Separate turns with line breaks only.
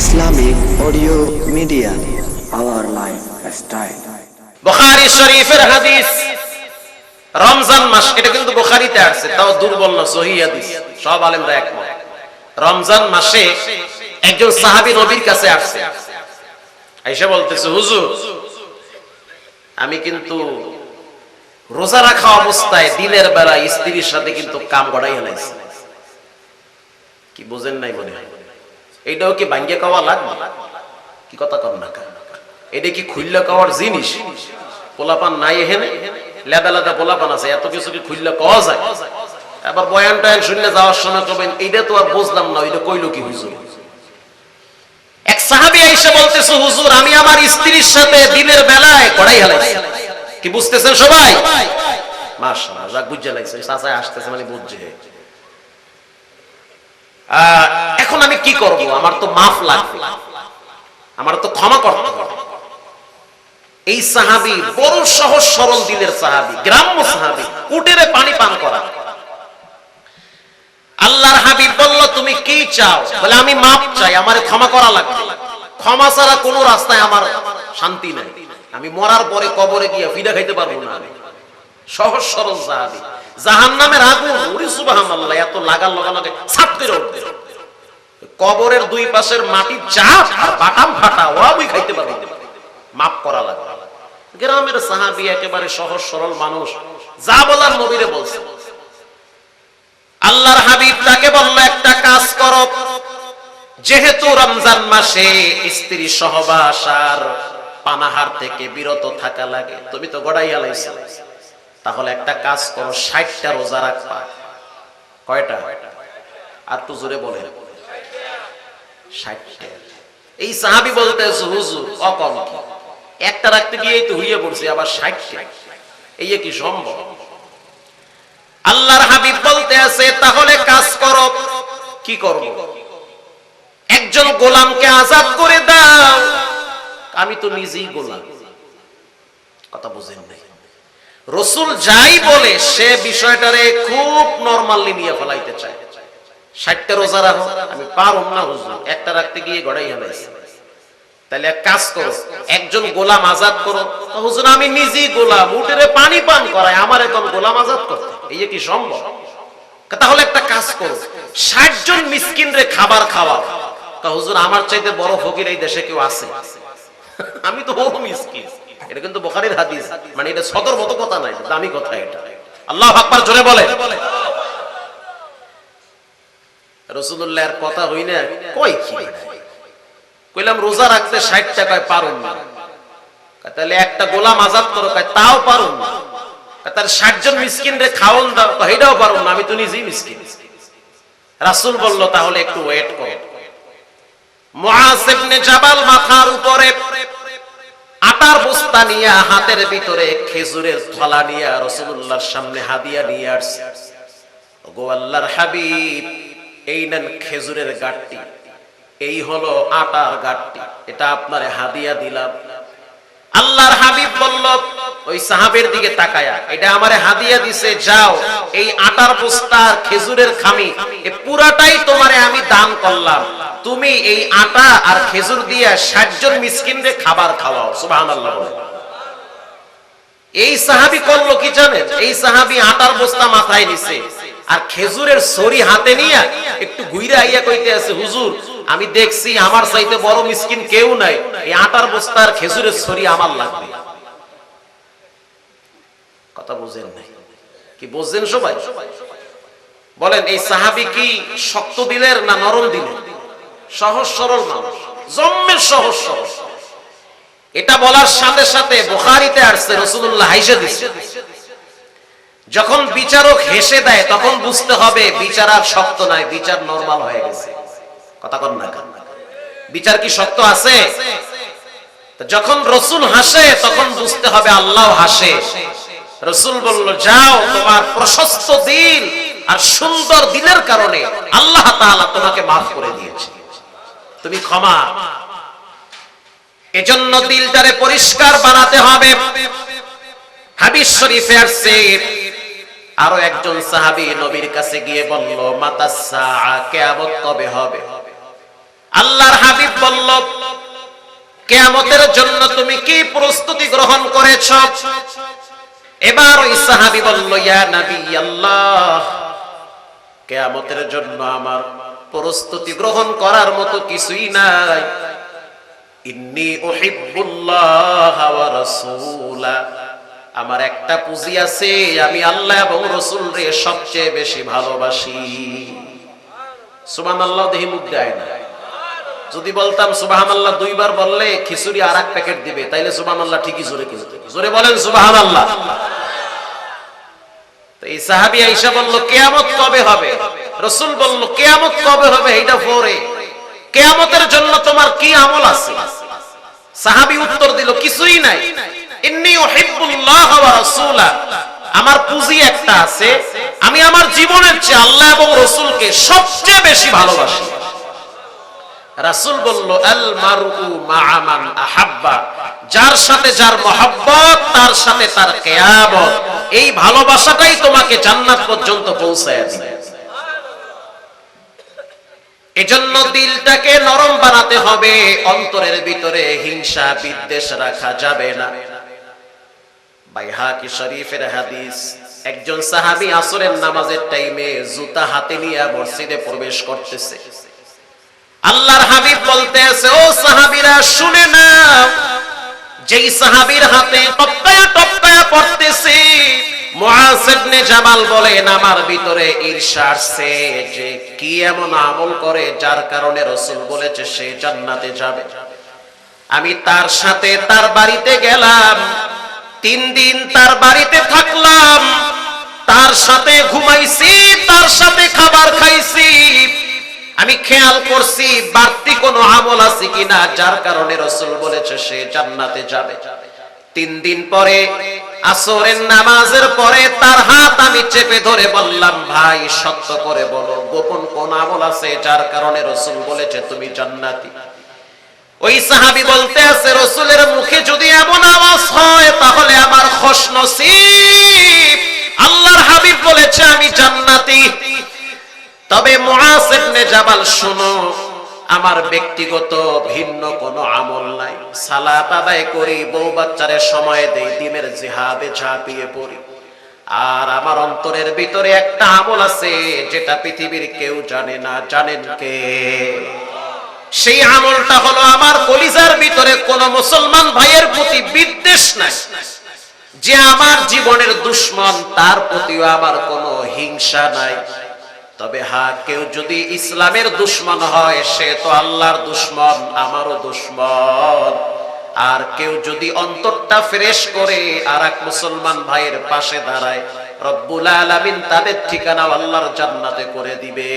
Islamic audio media our lifestyle
শরীফের হাদিস। রমজান মাস, এটা কিন্তু আছে, তাও দুর্বল না সহিহ হাদিস, সব আলেমরা একমত। রমজান মাসে একজন সাহাবী নবীর কাছে আসছে। বলতেছে, হুজুর, আমি কিন্তু রোজা রাখা অবস্থায় দিনের বেলা স্ত্রীর সাথে কিন্তু কাম গড়াই হেলাইছি কি বোঝেন নাই মনে হয়। এইটাও কি ভাঙ্গে খাওয়া লাগবে? কি কথা কর না এটা কি খুললে খাওয়ার জিনিস? পোলাপান নাই এখানে? লেদা লেদা পোলাপান আছে, এত কিছু কি খুললে খাওয়া যায়? এবার বয়ান টয়ান শুনলে যাওয়ার সময় কবেন, এইটা তো আর বুঝলাম না, ওইটা কইলো কি হুজুর? এক সাহাবী এসে বলতেছে, হুজুর, আমি আমার স্ত্রীর সাথে দিনের বেলায় কড়াই হেলাইছি। কি বুঝতেছেন সবাই? মাশাআল্লাহ বুঝে লাইছে চাচাই আসতেছে মানে বুঝছে। এখন আমি কি করব? আমার তো মাফ লাগবে। আমার তো ক্ষমা করতে এই সাহাবি বড় সহজ সরল দিলের সাহাবি, গ্রাম্য সাহাবি উটেরে পানি পান করা। আল্লাহর হাবিব বলল, তুমি কি চাও? বলে, আমি মাপ চাই, আমার ক্ষমা করা লাগবে। ক্ষমা ছাড়া কোনো রাস্তায় আমার শান্তি নাই। আমি মরার পরে কবরে গিয়ে ফিদা খাইতে পারব না সহজ সরল সাহাবি। জাহান নামের আগুন এত লাগার লগা লাগে ছাপ করে উঠবে। কবরের দুই পাশের মাটির চাপ আর বাটাম ফাটা ওরাবই খাইতে পারবে মাপ করা লাগবে গ্রামের সাহাবি একেবারে সহজ সরল মানুষ। যা বলার নবীরে বলছে। আল্লাহর হাবিব তাকে বলল, একটা কাজ করো। যেহেতু রমজান মাসে স্ত্রী সহবাস আর পানাহার থেকে বিরত থাকা লাগে, তুমি তো গড়াই আলাইছো তাহলে একটা কাজ করো, ষাটটা রোজা রাখবা। কয়টা? আর তো জোরে বলে এই সাহাবি বলতে হুজুর, অকম একটা রাখতে গিয়েই তো হইয়ে পড়ছে, আবার ষাটটা। এই কি সম্ভব। আল্লাহর হাবিব বলতে আছে, তাহলে কাজ করো। কি করব? একজন গোলামকে আজাদ করে দাও। আমি তো নিজেই গোলাম। কথা বুঝেন নাই। রসুল যাই বলে, সে বিষয়টারে খুব নরমালি নিয়ে ফেলাইতে চায়। ষাটটা রোজা রাখো, আমি পারুম না হুজুর, একটা রাখতে গিয়ে গড়াই হেলাইছে তাহলে এক কাজ করো, একজন গোলাম আজাদ করো হুজুর, আমি নিজেই গোলাম উঠেরে পানি পান করাই, আমার এখন গোলাম আজাদ করতে এই যে কি সম্ভব? তাহলে একটা কাজ করো ষাট জন মিসকিন রে খাবার খাওয়া হুজুর, আমার চাইতে বড় ফকির এই দেশে কেউ আছে? আমি তো বড় মিসকিন। এটা কিন্তু বোখারির হাদিস। মানে এটা সদর মতো কথা নাই দামি কথা এটা। আল্লাহ আকবার জোরে বলে। রসুল্লাহর কথা হই না, কয় কি কইলাম, রোজা রাখতে ষাট টাকায় পারুন না। তাহলে একটা গোলাম আজাদ করো তাও পারুন না। তার ষাট জন মিসকিন রে খাওন দাও এটাও পারুন না, আমি তো নিজেই মিসকিন। রাসূল বলল, তাহলে একটু ওয়েট করো। মুআজ ইবনে জাবাল মাথার উপরে আটার বস্তা নিয়ে হাতের ভিতরে খেজুরের থলা নিয়ে রাসূলুল্লাহর সামনে হাদিয়া নিয়ে আসছে। গো আল্লাহর হাবিব, এই নেন খেজুরের গাঠটি এই হলো আটার গাঠটি এটা আপনার হাদিয়া দিলাম। আল্লাহর হাবিব বলল ওই সাহাবের দিকে তাকায়া, এটা আমারে হাদিয়া দিছে, যাও, এই আটার বস্তা খেজুরের খামি, এ পুরাটাই তোমারে আমি দান করলাম। তুমি এই আটা আর খেজুর দিয়ে ষাট জন মিসকিনরে খাবার খাওয়াও। সুবহানাল্লাহ এই সাহাবি করল কি জানেন? এই সাহাবি আটার বস্তা মাথায় নিছে, আর খেজুরের সরি হাতে নিয়ে একটু ঘুরে আইয়া কইতে আছে, হুজুর, আমি দেখছি আমার চাইতে বড় মিসকিন কেউ নাই, এই আটার বস্তা আর খেজুরের সরি আমার লাগবে। কথা বুঝেন নাই। কি বুঝছেন সবাই? বলেন, এই সাহাবি কি শক্ত দিলের না নরম দিলের? সহজ সরল মানুষ। জন্মের সহজ সরল। এটা বলার সাথে সাথে বুখারিতে আসছে রসুল্লাহ হাইসে দিচ্ছে যখন বিচারক হেসে দেয়, তখন বুঝতে হবে বিচার আর শক্ত নাই, বিচার নরমাল হয়ে গেছে। কথা কর না বিচার কি শক্ত আছে? যখন রসুল হাসে, তখন বুঝতে হবে আল্লাহ হাসে। রসুল বলল, যাও, তোমার প্রশস্ত দিল আর সুন্দর দিলের কারণে আল্লাহ তোমাকে মাফ করে দিয়েছে। তুমি ক্ষমা। এজন্য দিলটারে পরিষ্কার বানাতে হবে। হাদিস শরীফে আরও একজন সাহাবী নবীর কাছে গিয়ে বলল মাতাসা কিয়ামত হবে? আল্লাহর হাবিব বলল, কেয়ামতের জন্য তুমি কি প্রস্তুতি গ্রহণ করেছ? এবার ওই সাহাবি বলল, ইয়া নবী, আল্লাহ, কেয়ামতের জন্য আমার প্রস্তুতি গ্রহণ করার মতো কিছুই নাই। ইন্নি উহিব্বুল্লাহ ওয়া রাসূলা। আমার একটা পুঁজি আছে, আমি আল্লাহ এবং রসুল সবচেয়ে বেশি ভালোবাসি। সুবহানাল্লাহ, দেহি মুখ না। যদি বলতাম সুবাহান আল্লাহ দুইবার বললে খিচুড়ি আর এক প্যাকেট দিবে, তাইলে সুবাহান আল্লাহ ঠিকই জোরে কিনতে। জোরে বলেন সুবাহান আল্লাহ এই সাহাবি আইসা বলল, কেয়ামত কবে হবে? রসুল বলল, কেয়ামত কবে হবে এইটা পরে কেয়ামতের জন্য তোমার কি আমল আছে? সাহাবি উত্তর দিল, কিছুই নাই। আমার পুঁজি একটা আছে। আমি আমার জীবনের চেয়ে আল্লাহ এবং রসুলকে সবচেয়ে বেশি ভালোবাসি। রাসূল বলল, আল মারউ মা'a মান আহাব্বা। যার সাথে যার মহব্বত, তার সাথে তার কিয়ামত। এই ভালোবাসাটাই তোমাকে জান্নাত পর্যন্ত পৌঁছায় দিবে। এজন্য দিলটাকে নরম বানাতে হবে, অন্তরের ভিতরে হিংসা, বিদ্বেষ রাখা যাবে না। বাইহাকি শরীফের হাদিস, একজন সাহাবী আসরের নামাজের টাইমে জুতা হাতে নিয়ে মসজিদে প্রবেশ করতেছে। আল্লাহর হাবিব বলতে আছে ও সাহাবীরা, শুনে না যেই সাহাবীর হাতে টপকায়া টপকায়া পড়তেছে জামাল বলেন, আমার ভিতরে যে কি এমন আমল করে যার কারণে রাসূল বলেছে সে জান্নাতে যাবে। আমি তার সাথে তার বাড়িতে গেলাম, তিন দিন তার বাড়িতে থাকলাম, তার সাথে ঘুমাইছি, তার সাথে খাবার খাইছি আমি খেয়াল করছি, বাড়তি কোনো আমল আছে কিনা, যার কারণে রসুল বলেছে সে জান্নাতে যাবে। তিন দিন পরে, আসরের নামাজের পরে তার হাত আমি চেপে ধরে বললাম, ভাই, সত্য করে বলো, গোপন কোন আমল আছে যার কারণে রসুল বলেছে তুমি জান্নাতি? ওই সাহাবি বলতে আছে, রসুলের মুখে যদি এমন আওয়াজ হয়, তাহলে আমার খোশ নসিব। আল্লাহর হাবিব বলেছে, আমি জান্নাতি। তবে মুআজ জাবাল, শুনো, আমার ব্যক্তিগত ভিন্ন কোনো আমল নাই। সালাত আদায় করি, বউ বাচ্চারে সময় দেই দিনের জিহাদে ঝাঁপিয়ে পড়ি। আর আমার অন্তরের ভিতরে একটা আমল আছে, যেটা পৃথিবীর কেউ জানে না, জানেন কে? সেই আমলটা হলো আমার কলিজার ভিতরে কোন মুসলমান ভাইয়ের প্রতি বিদ্বেষ নাই। যে আমার জীবনের দুশ্মন, তার প্রতিও আমার কোনো হিংসা নাই। তবে হা, কেউ যদি ইসলামের দুশ্মন হয়, সে তো আল্লাহর দুশ্মন, আমারও দুশ্মন। আর কেউ যদি অন্তরটা ফ্রেশ করে আর এক মুসলমান ভাইয়ের পাশে দাঁড়ায়, রব্বুল আলামিন তাদের ঠিকানা আল্লাহর জান্নাতে করে দিবে।